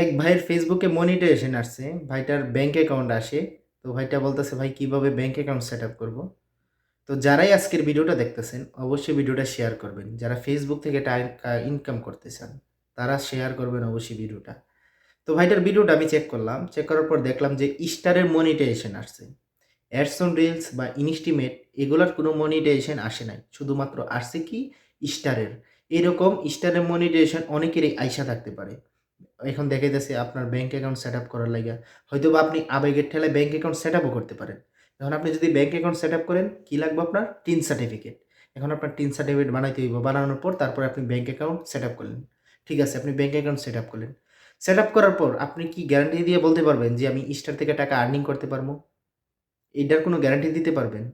এক ভাইয়ের ফেসবুকে মনিটাইজেশন আসছে ভাইটার ব্যাংক অ্যাকাউন্ট আসে। তো ভাইটা বলতেছে, ভাই, কীভাবে ব্যাংক অ্যাকাউন্ট সেট আপ করব? তো যারাই আজকের ভিডিওটা দেখতেছেন, অবশ্যই ভিডিওটা শেয়ার করবেন। যারা ফেসবুক থেকে টাকা ইনকাম করতে চান, তারা শেয়ার করবেন অবশ্যই ভিডিওটা। তো ভাইটার ভিডিওটা আমি চেক করলাম। চেক করার পর দেখলাম যে স্টারের মনিটাইজেশন আসছে অ্যাডসন রিলস বা ইনস্টিমেট এগুলোর কোনো মনিটাইজেশন আসে নাই। শুধুমাত্র আসছে কি? স্টারের এরকম স্টারের মনিটাইজেশন অনেকেরই আইসা থাকতে পারে। এখন দেখা যাচ্ছে আপনার ব্যাঙ্ক অ্যাকাউন্ট সেট আপ করার লাগে হয়তো বা আপনি আবেগের ঠেলায় ব্যাঙ্ক অ্যাকাউন্ট সেট আপও করতে পারেন। এখন আপনি যদি ব্যাঙ্ক অ্যাকাউন্ট সেট আপ করেন, কী লাগবে আপনার? টিন সার্টিফিকেট এখন আপনার টিন সার্টিফিকেট বানাইতে হইব। বানানোর পর তারপরে আপনি ব্যাঙ্ক অ্যাকাউন্ট সেট আপ করলেন। ঠিক আছে, আপনি ব্যাঙ্ক অ্যাকাউন্ট সেট আপ করলেন। সেট আপ করার পর আপনি কি গ্যারান্টি দিয়ে বলতে পারবেন যে আমি স্টার থেকে টাকা আর্নিং করতে পারব? এইটার কোনো গ্যারান্টি দিতে পারবেন?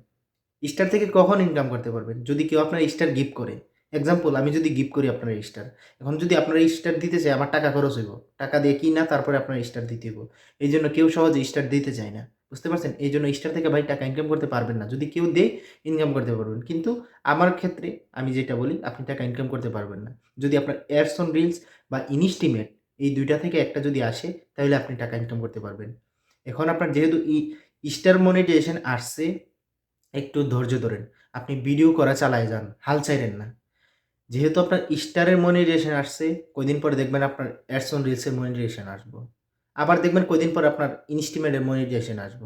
স্টার থেকে কখন ইনকাম করতে পারবেন? যদি কেউ আপনার স্টার গিফট করে এক্সাম্পল আমি যদি গিফট করি আপনার স্টার এখন যদি আপনার স্টার দিতে চাই আমার টাকা খরচ হইব। টাকা দিয়ে কি না, তারপরে আপনার স্টার দিতে হইব। এই জন্য কেউ সহজে স্টার দিতে চায় না। বুঝতে পারছেন? এই জন্য স্টার থেকে ভাই টাকা ইনকাম করতে পারবেন না। যদি কেউ দেয় ইনকাম করতে পারবেন। কিন্তু আমার ক্ষেত্রে, আমি যেটা বলি, আপনি টাকা ইনকাম করতে পারবেন না। যদি আপনার এয়ারসন রিলস বা ইনস্টিমেট এই দুইটা থেকে একটা যদি আসে, তাহলে আপনি টাকা ইনকাম করতে পারবেন। এখন আপনার যেহেতু স্টার মনিটাইজেশন আসছে, একটু ধৈর্য ধরেন। আপনি ভিডিও করা চালায় যান, হাল চাইলেন না। যেহেতু আপনার স্টারের মনিটাইজেশন আসছে, কয়দিন পরে দেখবেন আপনার অ্যাডসন রিলসের মনিটাইজেশন আসব। আবার দেখবেন কয়দিন পর আপনার ইনস্টিমেটের মনিটাইজেশন আসব।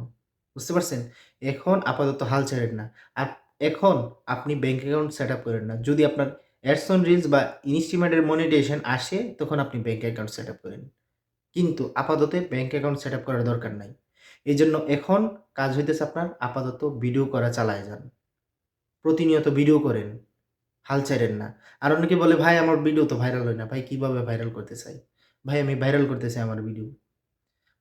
বুঝতে পারছেন? এখন আপাতত হাল ছেড়েন না। আর এখন আপনি ব্যাংক অ্যাকাউন্ট সেট আপ করেন না। যদি আপনার অ্যাডসন রিলস বা ইনস্টিমেটের মনিটাইজেশন আসে, তখন আপনি ব্যাংক অ্যাকাউন্ট সেট আপ করেন। কিন্তু আপাতত ব্যাংক অ্যাকাউন্ট সেট আপ করার দরকার নাই। এই জন্য এখন কাজ হইতেছে আপনার আপাতত ভিডিও করা চালায় যান। প্রতিনিয়ত ভিডিও করেন। হাল ছাড়েন না। আর অনেকে বলে, ভাই, আমার ভিডিও তো ভাইরাল হয় না। ভাই, কীভাবে ভাইরাল করতে চাই? ভাই, আমি ভাইরাল করতে চাই আমার ভিডিও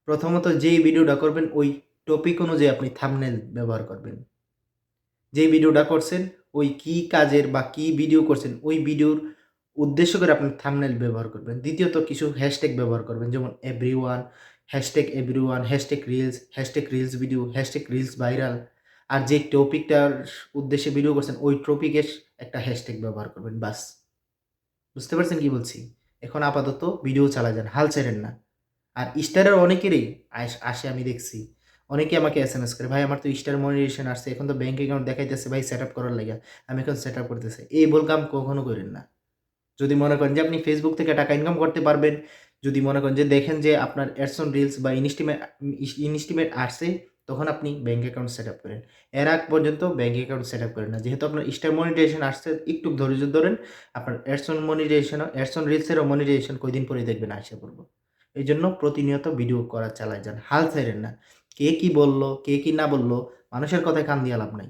প্রথমত যেই ভিডিওটা করবেন, ওই টপিক অনুযায়ী আপনি থামনেল ব্যবহার করবেন। যেই ভিডিওটা করছেন, ওই কি কাজের বা কি ভিডিও করছেন, ওই ভিডিওর উদ্দেশ্য করে আপনি থামনেল ব্যবহার করবেন। দ্বিতীয়ত কিছু হ্যাশট্যাগ ব্যবহার করবেন, যেমন every one hashtag every one hashtag reels hashtag reels video hashtag reels viral আর যে টপিকটার উদ্দেশ্যে ভিডিও করছেন, ওই টপিকের একটা হ্যাশট্যাগ ব্যবহার করবেন, বাস। বুঝতে পারছেন কি বলছি? এখন আপাতত ভিডিও চালা যান, হাল ছেড়েন না। আর স্টারের অনেকেরই আস- আমি দেখছি। অনেকে আমাকে এস এম এস করে, ভাই, আমার তো স্টার মনিটেশন আসছে, এখন তো ব্যাঙ্ক অ্যাকাউন্ট দেখাইতেছে, ভাই সেট আপ করার লাগে, আমি এখন সেট আপ করতেছে। এই বল কাম কখনো করেন না। যদি মনে করেন যে আপনি ফেসবুক থেকে টাকা ইনকাম করতে পারবেন, যদি মনে করেন যে দেখেন যে আপনার অ্যাডসন রিলস বা ইনস্টিমেট ইনস্টিমেট আসছে তখন আপনি ব্যাঙ্ক অ্যাকাউন্ট সেট আপ করেন। এর আগ পর্যন্ত ব্যাঙ্ক অ্যাকাউন্ট সেট আপ করেন না। যেহেতু আপনার স্টার মনিটাইজেশন আসছে, একটু ধৈর্য ধরেন, আপনার অ্যাডসন মনিটাইজেশন অ্যাডসন রিলসেরও মনিটাইজেশন কয়দিন পরে দেখবেন, আশা করব। এই জন্য প্রতিনিয়ত ভিডিও করা চালায় যান। হাল ছাড়েন না। কে কি বলল, কে কি না বলল, মানুষের কথায় কান দিয়ে লাভ নাই।